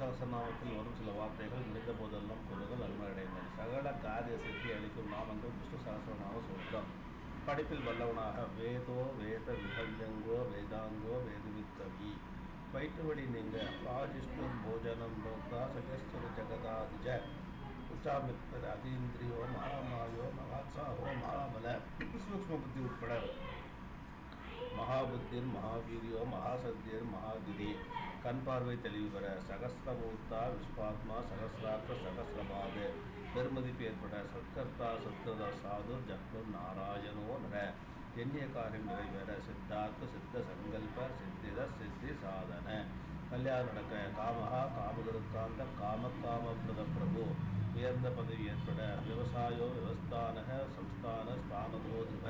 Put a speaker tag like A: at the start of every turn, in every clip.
A: சகசநாமத்தில் வரும் சில வார்த்தைகள் முடிந்த போதெல்லாம் கூறுகள் நன்மையடைந்தன சகல காரிய சித்தி அளிக்கும் நாமங்கள் விஷ்ணு சகசரநாம சொல்கிறோம் படிப்பில் வல்லவனாக வேதோ வேத விகல்யங்கோ வேதாங்கோ வேதவித்தவி வயிற்றுவழி நீங்க ராஜிஷ்ணு போஜனம் லோகா சகஸ்வர ஜகதாதிஜ உச்சாமித்திர அதீந்திரியோ மகாமாயோ மகாத்சாஹோ மகாபல சூக்ம புத்தி உட்பட மகாபுத்திர் மகாவீரியோ மகாசத்தியர் மகாகிரி கண் பார்வை தெளிவு பெற சகஸ்ரபூத்தா விஸ்வாத்மா சகசிராக்க சகஸ்ரபாது பெருமதிப்பு ஏற்பட சத்கர்த்தா சத்கதா சாது ஜக்னு நாராயணோ நர. எண்ணிய காரியம் நிறைவேற சித்தார்த்த சித்த சங்கல்ப சித்தித சித்தி சாதன. கல்யாணம் நடக்க காமஹா காமகருக்காந்த காம காமபிரத பிரபு. உயர்ந்த பதவி ஏற்பட விவசாயோ விவஸ்தானக சம்ஸ்தான ஸ்தானபோதுவ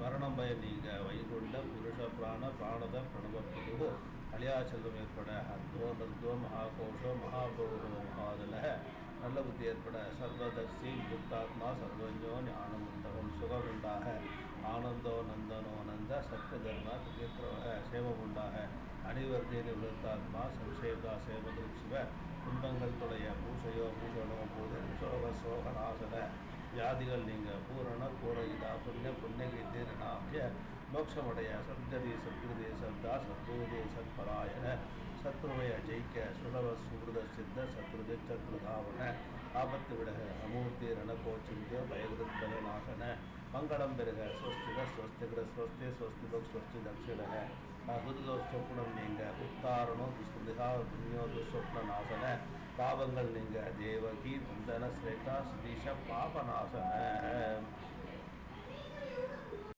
A: மரணம் பய நீங்க வைகுண்ட புருஷ பிராண பிராணத பிரண பிரிவு ஏற்பட அர்த்தோ நர்தோ மகாகோஷோ மகாபோகோ மகாதல நல்ல புத்தி ஏற்பட சர்வதர்சி புத்தாத்மா சர்வஞ்சோ ஞானமுண்டகம் சுகம் உண்டாக ஆனந்தோ நந்தனோ நந்த சத்ய தர்ம சேவம் உண்டாக அணிவர்த்தி நிவத்தாத்மா சம்சேதா சேவகிருக் சிவ துன்பங்கள் துடைய பூசையோ பூஷணோ பூத சோக சோகநாசன வியாதிகள் நீங்கள் பூரண மோட்சமடைய சந்ததி சத்கிருதி சந்தா சத்ருதே சத்பராயண. சத்ருவை ஜெயிக்க சுலப சுகிருத சித்த சத்ருதி சத்ருதாவன ஆபத்து விடக அமூர்த்தி ரணகோச்சிந்திய பயகிருத்தல மங்களம் பெருக ஸ்வஸ்திக ஸ்வஸ்திகிர ஸ்வஸ்தி ஸ்வஸ்திபக் ஸ்வஸ்தி தட்சிணக. அகுதோ சொப்னம் நீங்க உத்தாரணோ துஸ்கிருதிகா துன்யோ துஸ்வப்ன நாசன. பாவங்கள் நீங்க தேவகி நந்தன ஸ்ரேகா ஸ்ரீஷ பாபநாசன.